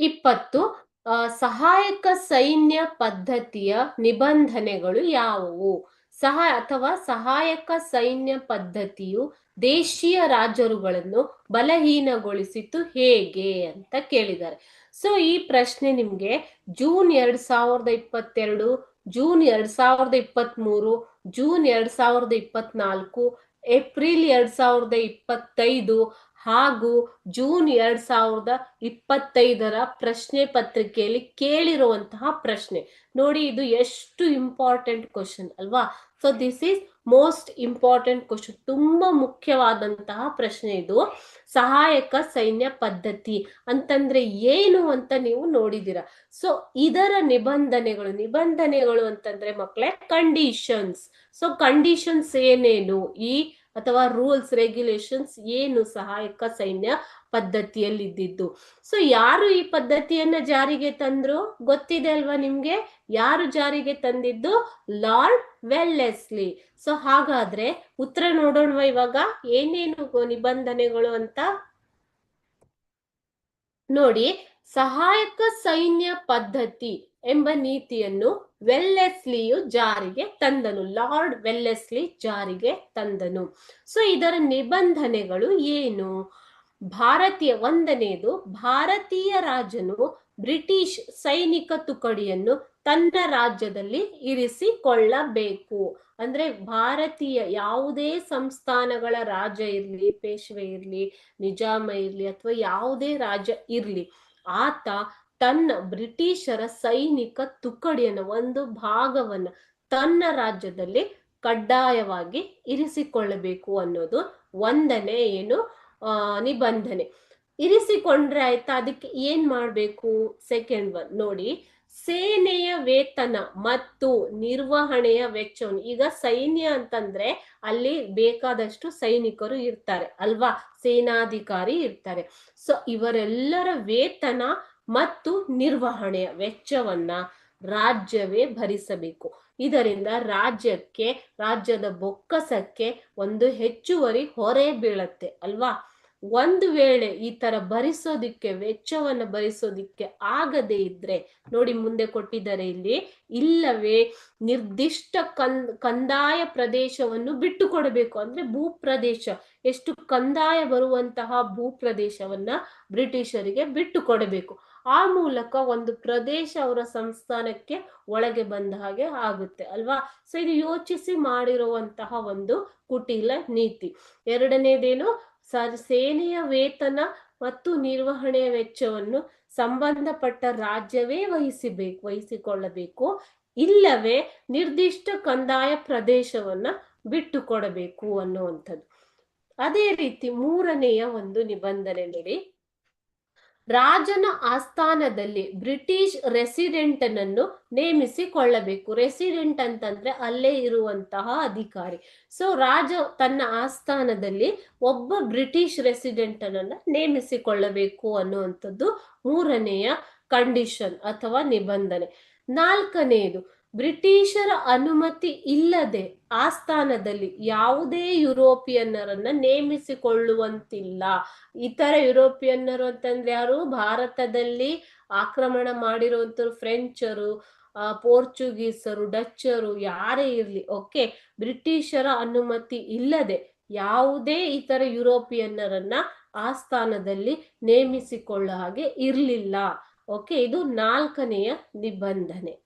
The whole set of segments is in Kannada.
ಇಪ್ಪತ್ತು ಸಹಾಯಕ ಸೈನ್ಯ ಪದ್ಧತಿಯ ನಿಬಂಧನೆಗಳು ಯಾವುವು? ಸಹ, ಅಥವಾ ಸಹಾಯಕ ಸೈನ್ಯ ಪದ್ಧತಿಯು ದೇಶೀಯ ರಾಜರುಗಳನ್ನು ಬಲಹೀನಗೊಳಿಸಿತು ಹೇಗೆ ಅಂತ ಕೇಳಿದ್ದಾರೆ. ಸೊ, ಈ ಪ್ರಶ್ನೆ ನಿಮ್ಗೆ ಜೂನ್ ಎರಡ್ ಸಾವಿರದ ಇಪ್ಪತ್ತೆರಡು, ಜೂನ್ ಎರಡ್ ಸಾವಿರದ ಇಪ್ಪತ್ತ್ ಮೂರು ಜೂನ್ ಎರಡ್ ಸಾವಿರದ ಇಪ್ಪತ್ನಾಲ್ಕು ಏಪ್ರಿಲ್ ಎರಡ್ ಸಾವಿರದ ಇಪ್ಪತ್ತೈದು ಹಾಗೂ ಜೂನ್ ಎರಡ್ ಸಾವಿರದ ಇಪ್ಪತ್ತೈದರ ಪ್ರಶ್ನೆ ಪತ್ರಿಕೆಯಲ್ಲಿ ಕೇಳಿರುವಂತಹ ಪ್ರಶ್ನೆ. ನೋಡಿ, ಇದು ಎಷ್ಟು ಇಂಪಾರ್ಟೆಂಟ್ ಕ್ವಶನ್ ಅಲ್ವಾ? So this is most important question ತುಂಬಾ ಮುಖ್ಯವಾದಂತಹ ಪ್ರಶ್ನೆ ಇದು. ಸಹಾಯಕ ಸೈನ್ಯ ಪದ್ಧತಿ ಅಂತಂದ್ರೆ ಏನು ಅಂತ ನೀವು ನೋಡಿದೀರ ಸೊ ಇದರ ನಿಬಂಧನೆಗಳು ನಿಬಂಧನೆಗಳು ಅಂತಂದ್ರೆ ಮಕ್ಕಳೇ ಕಂಡೀಷನ್ಸ್ ಸೊ ಕಂಡೀಷನ್ಸ್ ಏನೇನು? ಈ ಅಥವಾ ರೂಲ್ಸ್ ರೆಗ್ಯುಲೇಷನ್ಸ್ ಏನು ಸಹಾಯಕ ಸೈನ್ಯ ಪದ್ಧತಿಯಲ್ಲಿ ಇದ್ದಿದ್ದು ಸೊ ಯಾರು ಈ ಪದ್ಧತಿಯನ್ನ ಜಾರಿಗೆ ತಂದ್ರು? ಗೊತ್ತಿದೆ ಅಲ್ವಾ ನಿಮ್ಗೆ? ಯಾರು ಜಾರಿಗೆ ತಂದಿದ್ದು? Lord Wellesley. ಸೊ ಹಾಗಾದ್ರೆ ಉತ್ತರ ನೋಡೋಣ ಇವಾಗ? ಏನೇನು ನಿಬಂಧನೆಗಳು ಅಂತ? ನೋಡಿ, ಸಹಾಯಕ ಸೈನ್ಯ ಪದ್ಧತಿ ಎಂಬ ನೀತಿಯನ್ನು ವೆಲ್ಲೆಸ್ಲಿಯು ಜಾರಿಗೆ ತಂದನು. ಲಾರ್ಡ್ ವೆಲ್ಲೆಸ್ಲಿ ಜಾರಿಗೆ ತಂದನು. ಸೊ ಇದರ ನಿಬಂಧನೆಗಳು ಏನು? ಭಾರತೀಯ ಒಂದನೆಯದು ಭಾರತೀಯ ರಾಜನು ಬ್ರಿಟಿಷ್ ಸೈನಿಕ ತುಕಡಿಯನ್ನು ತನ್ನ ರಾಜ್ಯದಲ್ಲಿ ಇರಿಸಿಕೊಳ್ಳಬೇಕು. ಅಂದ್ರೆ ಭಾರತೀಯ ಯಾವುದೇ ಸಂಸ್ಥಾನಗಳ ರಾಜ ಇರ್ಲಿ, ಪೇಶ್ವೆ ಇರ್ಲಿ, ನಿಜಾಮ ಇರ್ಲಿ ಅಥವಾ ಯಾವುದೇ ರಾಜ ಇರ್ಲಿ, ಆತ ತನ್ನ ಬ್ರಿಟಿಷರ ಸೈನಿಕ ತುಕಡಿಯನ್ನು ಒಂದು ಭಾಗವನ್ನ ತನ್ನ ರಾಜ್ಯದಲ್ಲಿ ಕಡ್ಡಾಯವಾಗಿ ಇರಿಸಿಕೊಳ್ಳಬೇಕು ಅನ್ನೋದು ಒಂದನೇ ಏನು ನಿಬಂಧನೆ. ಇರಿಸಿಕೊಂಡ್ರೆ ಆಯ್ತಾ? ಅದಕ್ಕೆ ಏನ್ ಮಾಡ್ಬೇಕು? ಸೆಕೆಂಡ್ ಒನ್ ನೋಡಿ. ಸೇನೆಯ ವೇತನ ಮತ್ತು ನಿರ್ವಹಣೆಯ ವೆಚ್ಚವನ್ನು, ಈಗ ಸೈನ್ಯ ಅಂತಂದ್ರೆ ಅಲ್ಲಿ ಬೇಕಾದಷ್ಟು ಸೈನಿಕರು ಇರ್ತಾರೆ, ಅಲ್ವಾ? ಸೇನಾಧಿಕಾರಿ ಇರ್ತಾರೆ. ಸೊ ಇವರೆಲ್ಲರ ವೇತನ ಮತ್ತು ನಿರ್ವಹಣೆಯ ವೆಚ್ಚವನ್ನ ರಾಜ್ಯವೇ ಭರಿಸಬೇಕು. ಇದರಿಂದ ರಾಜ್ಯಕ್ಕೆ, ರಾಜ್ಯದ ಬೊಕ್ಕಸಕ್ಕೆ ಒಂದು ಹೆಚ್ಚುವರಿ ಹೊರೆ ಬೀಳತ್ತೆ, ಅಲ್ವಾ? ಒಂದು ವೇಳೆ ಈ ತರ ಭರಿಸೋದಿಕ್ಕೆ, ವೆಚ್ಚವನ್ನ ಭರಿಸೋದಿಕ್ಕೆ ಆಗದೇ ಇದ್ರೆ, ನೋಡಿ ಮುಂದೆ ಕೊಟ್ಟಿದ್ದಾರೆ ಇಲ್ಲಿ, ಇಲ್ಲವೇ ನಿರ್ದಿಷ್ಟ ಕಂದ್, ಕಂದಾಯ ಪ್ರದೇಶವನ್ನು ಬಿಟ್ಟು ಕೊಡಬೇಕು ಅಂದ್ರೆ ಭೂಪ್ರದೇಶ, ಎಷ್ಟು ಕಂದಾಯ ಬರುವಂತಹ ಭೂಪ್ರದೇಶವನ್ನ ಬ್ರಿಟಿಷರಿಗೆ ಬಿಟ್ಟು ಕೊಡಬೇಕು ಆ ಮೂಲಕ ಒಂದು ಪ್ರದೇಶ ಅವರ ಸಂಸ್ಥಾನಕ್ಕೆ ಒಳಗೆ ಬಂದ ಹಾಗೆ ಆಗುತ್ತೆ, ಅಲ್ವಾ? ಸೊ, ಇದು ಯೋಚಿಸಿ ಮಾಡಿರುವಂತಹ ಒಂದು ಕುಟಿಲ ನೀತಿ. ಎರಡನೇದೇನು? ಸೇನೆಯ ವೇತನ ಮತ್ತು ನಿರ್ವಹಣೆಯ ವೆಚ್ಚವನ್ನು ಸಂಬಂಧಪಟ್ಟ ರಾಜ್ಯವೇ ವಹಿಸಬೇಕು ವಹಿಸಿಕೊಳ್ಳಬೇಕು. ಇಲ್ಲವೇ ನಿರ್ದಿಷ್ಟ ಕಂದಾಯ ಪ್ರದೇಶವನ್ನ ಬಿಟ್ಟು ಕೊಡಬೇಕು ಅನ್ನುವಂಥದ್ದು. ಅದೇ ರೀತಿ ಮೂರನೆಯ ಒಂದು ನಿಬಂಧನೆ ನೋಡಿ. ರಾಜನ ಆಸ್ಥಾನದಲ್ಲಿ ಬ್ರಿಟಿಷ್ ರೆಸಿಡೆಂಟ್ ನನ್ನು ನೇಮಿಸಿಕೊಳ್ಳಬೇಕು. ರೆಸಿಡೆಂಟ್ ಅಂತಂದ್ರೆ ಅಲ್ಲೇ ಇರುವಂತಹ ಅಧಿಕಾರಿ. ಸೊ ರಾಜ ತನ್ನ ಆಸ್ಥಾನದಲ್ಲಿ ಒಬ್ಬ ಬ್ರಿಟಿಷ್ ರೆಸಿಡೆಂಟ್ ಅನ್ನ ನೇಮಿಸಿಕೊಳ್ಳಬೇಕು ಅನ್ನುವಂಥದ್ದು ಮೂರನೆಯ ಕಂಡೀಷನ್ ಅಥವಾ ನಿಬಂಧನೆ. ನಾಲ್ಕನೆಯದು ಬ್ರಿಟಿಷರ ಅನುಮತಿ ಇಲ್ಲದೆ ಆಸ್ಥಾನದಲ್ಲಿ ಯಾವುದೇ ಯುರೋಪಿಯನ್ನರನ್ನ ನೇಮಿಸಿಕೊಳ್ಳುವಂತಿಲ್ಲ. ಇತರ ಯುರೋಪಿಯನ್ನರು ಅಂತಂದ್ರೆ ಯಾರು? ಭಾರತದಲ್ಲಿ ಆಕ್ರಮಣ ಮಾಡಿರುವಂತರು ಫ್ರೆಂಚರು, ಆ, ಪೋರ್ಚುಗೀಸರು, ಡಚ್ಚರು ಯಾರೇ ಇರಲಿ, ಓಕೆ? ಬ್ರಿಟಿಷರ ಅನುಮತಿ ಇಲ್ಲದೆ ಯಾವುದೇ ಇತರ ಯುರೋಪಿಯನ್ನರನ್ನ ಆಸ್ಥಾನದಲ್ಲಿ ನೇಮಿಸಿಕೊಳ್ಳೋ ಹಾಗೆ ಇರಲಿಲ್ಲ. ಓಕೆ? ಇದು ನಾಲ್ಕನೆಯ ನಿಬಂಧನೆ.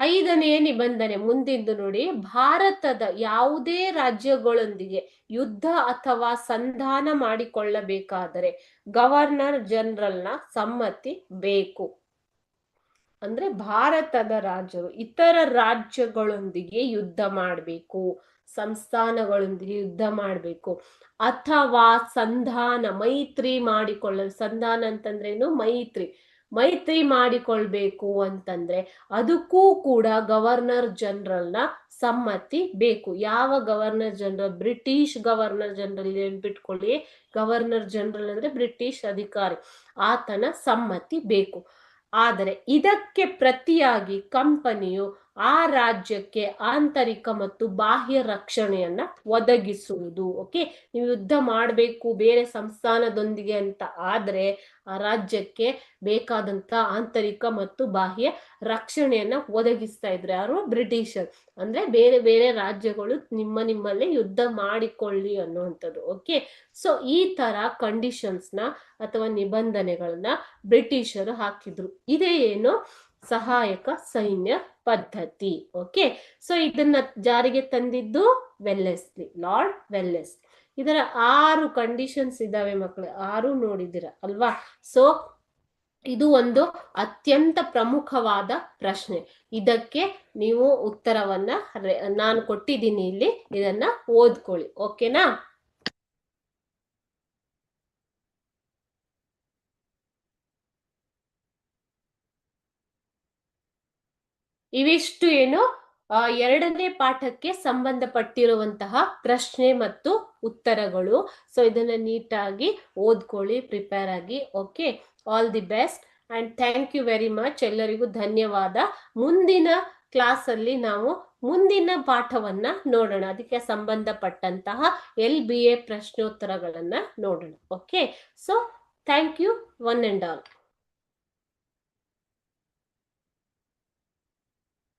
ಐದನೆಯ ನಿಬಂಧನೆ ಮುಂದಿದ್ದು ನೋಡಿ, ಭಾರತದ ಯಾವುದೇ ರಾಜ್ಯಗಳೊಂದಿಗೆ ಯುದ್ಧ ಅಥವಾ ಸಂಧಾನ ಮಾಡಿಕೊಳ್ಳಬೇಕಾದರೆ ಗವರ್ನರ್ ಜನರಲ್ನ ಸಮ್ಮತಿ ಬೇಕು. ಅಂದ್ರೆ ಭಾರತದ ರಾಜರು ಇತರ ರಾಜ್ಯಗಳೊಂದಿಗೆ ಯುದ್ಧ ಮಾಡಬೇಕು. ಸಂಸ್ಥಾನಗಳೊಂದಿಗೆ ಯುದ್ಧ ಮಾಡಬೇಕು. ಅಥವಾ ಸಂಧಾನ, ಮೈತ್ರಿ ಮಾಡಿಕೊಳ್ಳಲು ಸಂಧಾನ ಅಂತಂದ್ರೇನು ಮೈತ್ರಿ. ಮೈತ್ರಿ ಮಾಡಿಕೊಳ್ಬೇಕು ಅಂತಂದ್ರೆ ಅದಕ್ಕೂ ಕೂಡ ಗವರ್ನರ್ ಜನರಲ್ನ ಸಮ್ಮತಿ ಬೇಕು. ಯಾವ governor general? British governor general ನೆನ್ಪಿಟ್ಕೊಳ್ಳಿ ಗವರ್ನರ್ ಜನರಲ್ ಅಂದ್ರೆ ಬ್ರಿಟಿಷ್ ಅಧಿಕಾರಿ. ಆತನ ಸಮ್ಮತಿ ಬೇಕು. ಆದರೆ ಇದಕ್ಕೆ ಪ್ರತಿಯಾಗಿ ಕಂಪನಿಯು ಆ ರಾಜ್ಯಕ್ಕೆ ಆಂತರಿಕ ಮತ್ತು ಬಾಹ್ಯ ರಕ್ಷಣೆಯನ್ನ ಒದಗಿಸುವುದು ಓಕೆ ನೀವು ಯುದ್ಧ ಮಾಡಬೇಕು ಬೇರೆ ಸಂಸ್ಥಾನದೊಂದಿಗೆ ಅಂತ ಆದ್ರೆ ಆ ರಾಜ್ಯಕ್ಕೆ ಬೇಕಾದಂತ ಆಂತರಿಕ ಮತ್ತು ಬಾಹ್ಯ ರಕ್ಷಣೆಯನ್ನ ಒದಗಿಸ್ತಾ ಇದ್ರೆ ಯಾರು? ಬ್ರಿಟಿಷರ್. ಅಂದ್ರೆ ಬೇರೆ ಬೇರೆ ರಾಜ್ಯಗಳು ನಿಮ್ಮ ನಿಮ್ಮಲ್ಲಿ ಯುದ್ಧ ಮಾಡಿಕೊಳ್ಳಿ ಅನ್ನುವಂಥದ್ದು ಓಕೆ ಸೊ ಈ ತರ ಕಂಡೀಷನ್ಸ್ನ ಅಥವಾ ನಿಬಂಧನೆಗಳನ್ನ ಬ್ರಿಟಿಷರು ಹಾಕಿದ್ರು. ಇದೇ ಏನು? ಸಹಾಯಕ ಸೈನ್ಯ ಪದ್ಧತಿ. ಓಕೆ ಸೊ ಇದನ್ನ ಜಾರಿಗೆ ತಂದಿದ್ದು ವೆಲ್ಲೆಸ್ಲಿ ಲಾರ್ಡ್ ವೆಲ್ಲೆಸ್ ಇದರ ಆರು ಕಂಡೀಷನ್ಸ್ ಇದಾವೆ ಮಕ್ಕಳು ಆರು ನೋಡಿದಿರ ಅಲ್ವಾ? ಸೊ ಇದು ಒಂದು ಅತ್ಯಂತ ಪ್ರಮುಖವಾದ ಪ್ರಶ್ನೆ. ಇದಕ್ಕೆ ನೀವು ಉತ್ತರವನ್ನ ನಾನು ಕೊಟ್ಟಿದ್ದೀನಿ ಇಲ್ಲಿ, ಇದನ್ನ ಓದ್ಕೊಳ್ಳಿ. ಓಕೆನಾ ಇವಿಷ್ಟು ಏನು ಎರಡನೇ ಪಾಠಕ್ಕೆ ಸಂಬಂಧಪಟ್ಟಿರುವಂತಹ ಪ್ರಶ್ನೆ ಮತ್ತು ಉತ್ತರಗಳು. ಸೊ ಇದನ್ನ ನೀಟಾಗಿ ಓದ್ಕೊಳ್ಳಿ ಪ್ರಿಪೇರ್ ಆಗಿ okay all the best and thank you very much ಎಲ್ಲರಿಗೂ ಧನ್ಯವಾದ. ಮುಂದಿನ ಕ್ಲಾಸ್ ಅಲ್ಲಿ ನಾವು ಮುಂದಿನ ಪಾಠವನ್ನ ನೋಡೋಣ. ಅದಕ್ಕೆ ಸಂಬಂಧಪಟ್ಟಂತಹ ಎಲ್ ಬಿ ಎ ಪ್ರಶ್ನೋತ್ತರಗಳನ್ನ ನೋಡೋಣ okay so thank you one and all